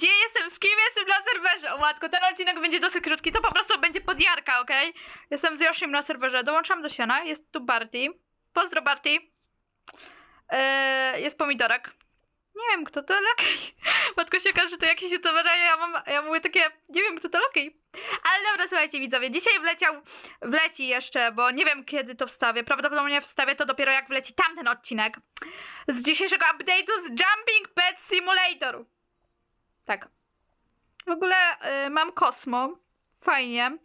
gdzie jestem, z kim jestem na serwerze. O matko, ten odcinek będzie dosyć krótki, to po prostu będzie podjarka, okej? Jestem z Yoshim na serwerze, dołączam do siana, jest tu Barty. Pozdro Barty. Eee, jest pomidorek. Nie wiem, kto to Loki. Matko się okaże, że to jakiś youtuber, a ja, mam, ja mówię takie, nie wiem, kto to Loki. Ale dobra, słuchajcie widzowie, dzisiaj wleciał, wleci jeszcze, bo nie wiem kiedy to wstawię. Prawdopodobnie wstawię to dopiero jak wleci tamten odcinek. Z dzisiejszego update'u z Jumping Pet Simulator. Tak. W ogóle y, mam Kosmo. Fajnie.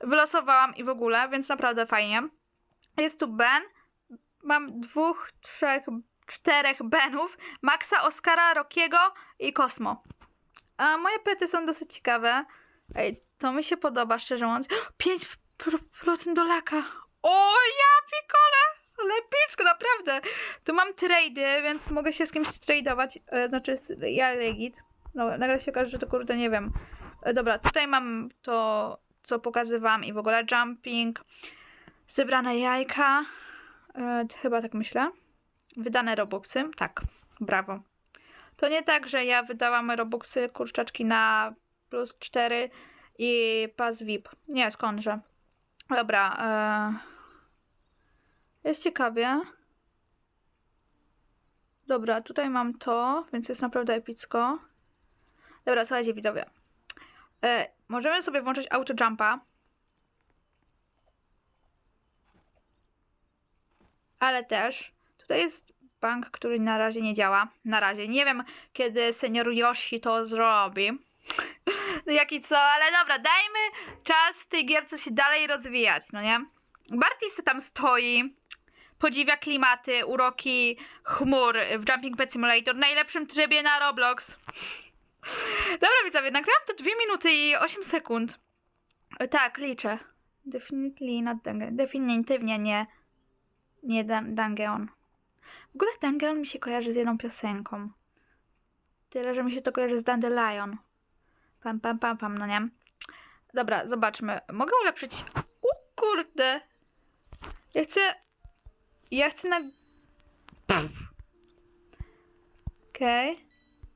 Wylosowałam i w ogóle, więc naprawdę fajnie. Jest tu Ben. Mam dwóch, trzech, czterech Benów. Maxa, Oskara, Rokiego i Kosmo. A moje pety są dosyć ciekawe. Ej, to mi się podoba, szczerze mówiąc. 5% do laka. O, ja pikole! Ale epicko, naprawdę. Tu mam trady, więc mogę się z kimś tradeować. E, znaczy, ja Legit. No, nagle się okaże, że to kurde nie wiem. E, dobra, tutaj mam to, co pokazywałam i w ogóle jumping. Zebrane jajka. E, chyba tak myślę. Wydane robuxy. Tak, brawo. To nie tak, że ja wydałam robuxy kurczaczki na plus 4 i pas VIP. Nie, skądże. Dobra. E... Jest ciekawie. Dobra, tutaj mam to, więc jest naprawdę epicko. Dobra, słuchajcie widzowie. E, możemy sobie włączyć auto jumpa. Ale też tutaj jest bank, który na razie nie działa. Na razie. Nie wiem, kiedy senior Yoshi to zrobi. No Jaki co, ale dobra, dajmy czas tej gierce się dalej rozwijać, no nie? Barty se tam stoi, podziwia klimaty, uroki chmur w Jumping Pet Simulator, najlepszym trybie na Roblox. Dobra widzowie, nagrałam to 2 minuty i 8 sekund. Tak, liczę. Definitely not Dungeon. Definitywnie nie. Nie Dungeon. W ogóle Dungeon mi się kojarzy z jedną piosenką. Tyle, że mi się to kojarzy z Dandelion. Pam, pam, pam, pam, no nie? Dobra, zobaczmy. Mogę ulepszyć... O kurde! Ja chcę... Ja chcę na... Okej.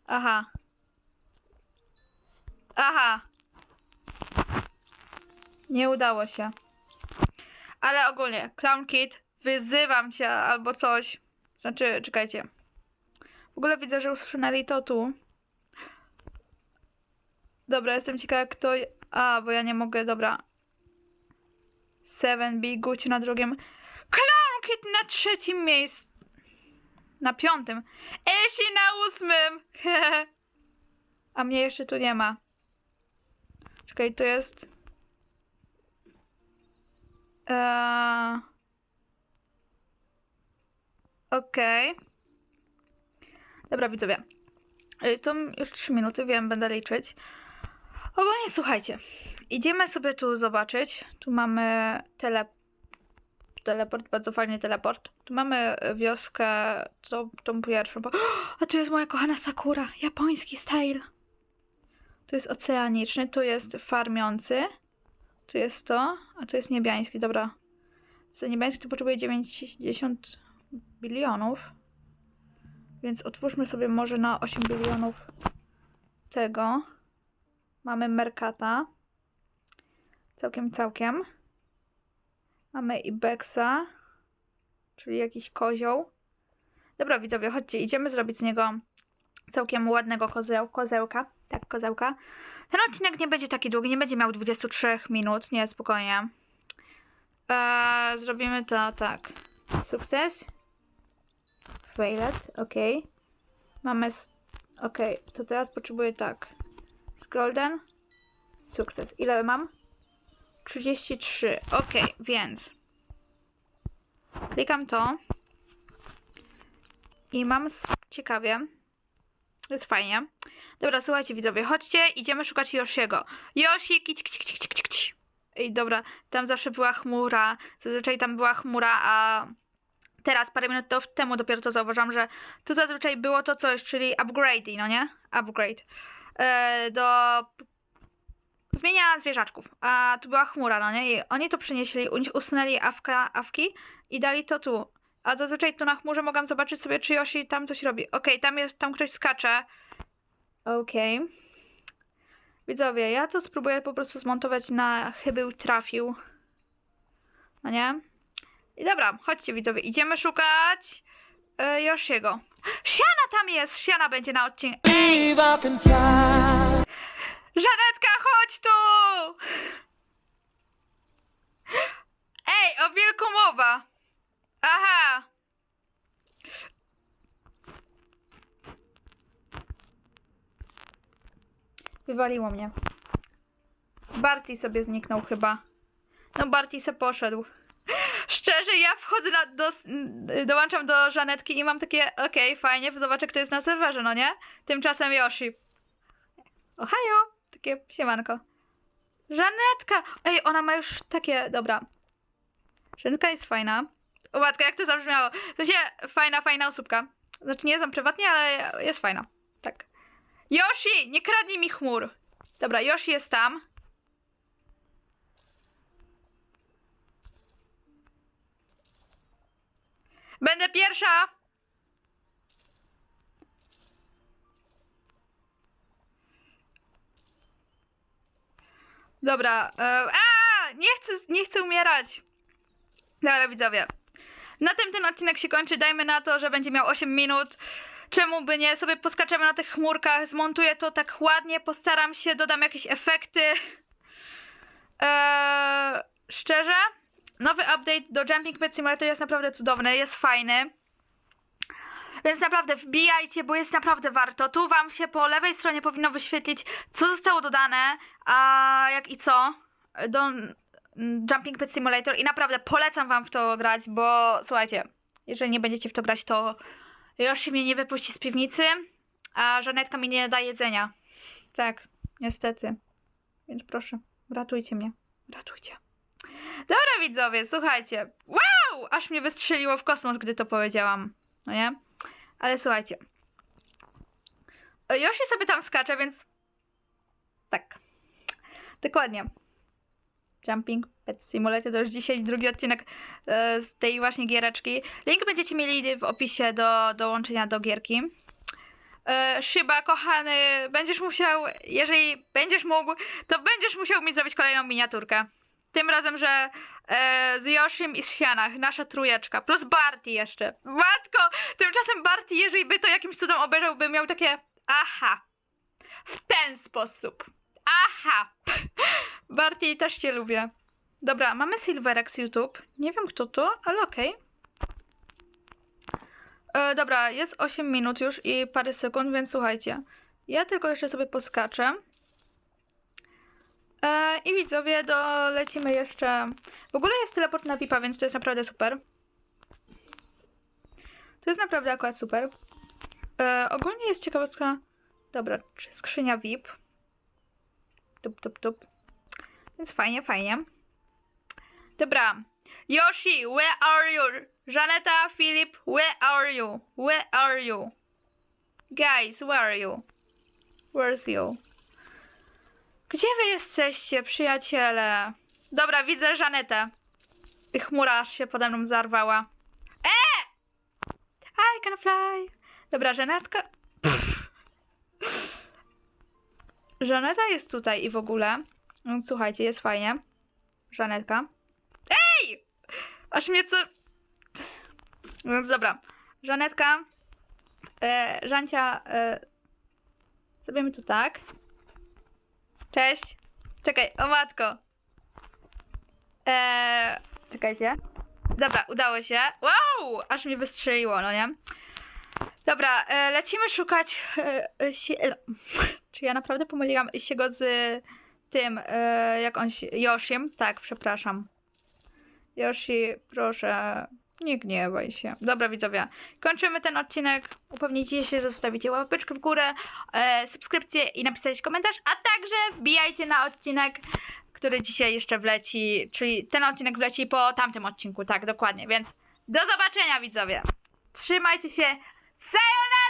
Aha. Aha. Nie udało się. Ale ogólnie, Clown Kid, wyzywam cię albo coś. Znaczy, czekajcie. W ogóle widzę, że usunęli to tu. Dobra, jestem ciekawa kto... A, bo ja nie mogę, dobra. 7B, Gucci na drugim. Clown Kid na trzecim miejscu. Na piątym. Esi na ósmym. A mnie jeszcze tu nie ma. Czekaj, to jest... Eee... Okej. Dobra, widzowie. Y, To już 3 minuty, wiem, będę liczyć. Ogólnie słuchajcie. Idziemy sobie tu zobaczyć. Tu mamy tele... teleport, bardzo fajny teleport. Tu mamy wioskę, to, tą pierwszą. bo- A tu jest moja kochana Sakura, japoński style. Tu jest oceaniczny, tu jest farmiący. Tu jest to, a tu jest niebiański, dobra. Za niebiański to potrzebuje 90 bilionów. Więc otwórzmy sobie może na 8 bilionów tego. Mamy Merkata. Całkiem, całkiem. Mamy Ibexa, czyli jakiś kozioł. Dobra, widzowie, chodźcie, idziemy zrobić z niego całkiem ładnego kozeł, kozełka. Tak, kozełka. Ten odcinek nie będzie taki długi, nie będzie miał 23 minut, nie, spokojnie. Eee, zrobimy to tak. Sukces. Failed, ok. Mamy. Ok, to teraz potrzebuję tak. Z Golden. Sukces. Ile mam? 33. Ok, więc. Klikam to. I mam ciekawie. Jest fajnie. Dobra, słuchajcie widzowie, chodźcie, idziemy szukać Yoshiego. Yoshi, kić, kić, kić, kić, kić. Ej, dobra, tam zawsze była chmura. Zazwyczaj tam była chmura, a teraz, parę minut temu dopiero to zauważyłam, że tu zazwyczaj było to coś, czyli upgrade, no nie? Upgrade. E, do zmienia zwierzaczków. A tu była chmura, no nie? I oni to przynieśli, usunęli awka, awki i dali to tu. A zazwyczaj tu na chmurze mogłam zobaczyć sobie, czy Yoshi tam coś robi. Okej, tam jest, tam ktoś skacze. Okej. Widzowie, ja to spróbuję po prostu zmontować na chybił trafił. No nie? I dobra, chodźcie widzowie, idziemy szukać yy, Yoshiego. Siana tam jest! Siana będzie na odcinku. Żanetka, chodź tu! Ej, o wilku mowa! Aha! Wywaliło mnie. Barty sobie zniknął chyba. No Barty se poszedł. Szczerze, ja wchodzę na, do, dołączam do Żanetki i mam takie, okej, fajnie, zobaczę kto jest na serwerze, no nie? Tymczasem Yoshi. Ohajo! Takie siemanko. Żanetka! Ej, ona ma już takie, dobra. Żanetka jest fajna. O jak to zabrzmiało. To się fajna, fajna osóbka. Znaczy nie znam prywatnie, ale jest fajna. Tak. Yoshi! Nie kradnij mi chmur! Dobra, Yoshi jest tam. Będę pierwsza! Dobra. E, a, nie chcę, nie chcę umierać. Dobra, widzowie. Na tym ten odcinek się kończy. Dajmy na to, że będzie miał 8 minut. Czemu by nie? Sobie poskaczemy na tych chmurkach. Zmontuję to tak ładnie. Postaram się, dodam jakieś efekty. Eee, szczerze, nowy update do Jumping Pet Simulator jest naprawdę cudowny. Jest fajny. Więc naprawdę wbijajcie, bo jest naprawdę warto. Tu wam się po lewej stronie powinno wyświetlić, co zostało dodane, a jak i co do Jumping Pet Simulator. I naprawdę polecam wam w to grać, bo słuchajcie, jeżeli nie będziecie w to grać, to Yoshi mnie nie wypuści z piwnicy, a Żanetka mi nie da jedzenia. Tak, niestety. Więc proszę, ratujcie mnie. Ratujcie. Dobra widzowie, słuchajcie. Wow! Aż mnie wystrzeliło w kosmos, gdy to powiedziałam. No nie? Ale słuchajcie. Yoshi sobie tam skacze, więc. Tak. Dokładnie. Jumping Pet Simulator to już dzisiaj drugi odcinek e, z tej właśnie giereczki. Link będziecie mieli w opisie do dołączenia do gierki. E, Shiba, kochany, będziesz musiał, jeżeli będziesz mógł, to będziesz musiał mi zrobić kolejną miniaturkę. Tym razem, że e, z Yoshim i z Sianach, nasza trójeczka, plus Barty jeszcze. Matko! Tymczasem Barty, jeżeli by to jakimś cudem obejrzał, by miał takie aha. W ten sposób. Aha. Barty, też cię lubię. Dobra, mamy Silverex YouTube. Nie wiem kto to, ale okej. E, dobra, jest 8 minut już i parę sekund, więc słuchajcie. Ja tylko jeszcze sobie poskaczę. E, I widzowie, dolecimy jeszcze. W ogóle jest teleport na VIP-a, więc to jest naprawdę super. To jest naprawdę akurat super. E, ogólnie jest ciekawostka. Dobra, czy skrzynia VIP? Tup, tup, tup. Więc fajnie, fajnie. Dobra. Yoshi, where are you? Janeta, Filip, where are you? Where are you? Guys, where are you? Where's you? Gdzie wy jesteście, przyjaciele? Dobra, widzę Żanetę. I chmura aż się pode mną zarwała. E! I can fly. Dobra, Żanetka. Żaneta jest tutaj i w ogóle. Więc słuchajcie, jest fajnie. Żanetka. Ej! Aż mnie co... Więc dobra. Żanetka. E, Żancia. E, zrobimy to tak. Cześć. Czekaj, o matko. Eee, czekajcie. Dobra, udało się. Wow! Aż mnie wystrzeliło, no nie? Dobra, e, lecimy szukać e, e, się, e, Czy ja naprawdę pomyliłam się go z tym, e, jak on się... Tak, przepraszam. Yoshi, proszę, nie gniewaj się. Dobra, widzowie, kończymy ten odcinek. Upewnijcie się, że zostawicie łapeczkę w górę, e, subskrypcję i napisać komentarz, a także wbijajcie na odcinek, który dzisiaj jeszcze wleci, czyli ten odcinek wleci po tamtym odcinku, tak, dokładnie, więc do zobaczenia, widzowie. Trzymajcie się. Sayonara!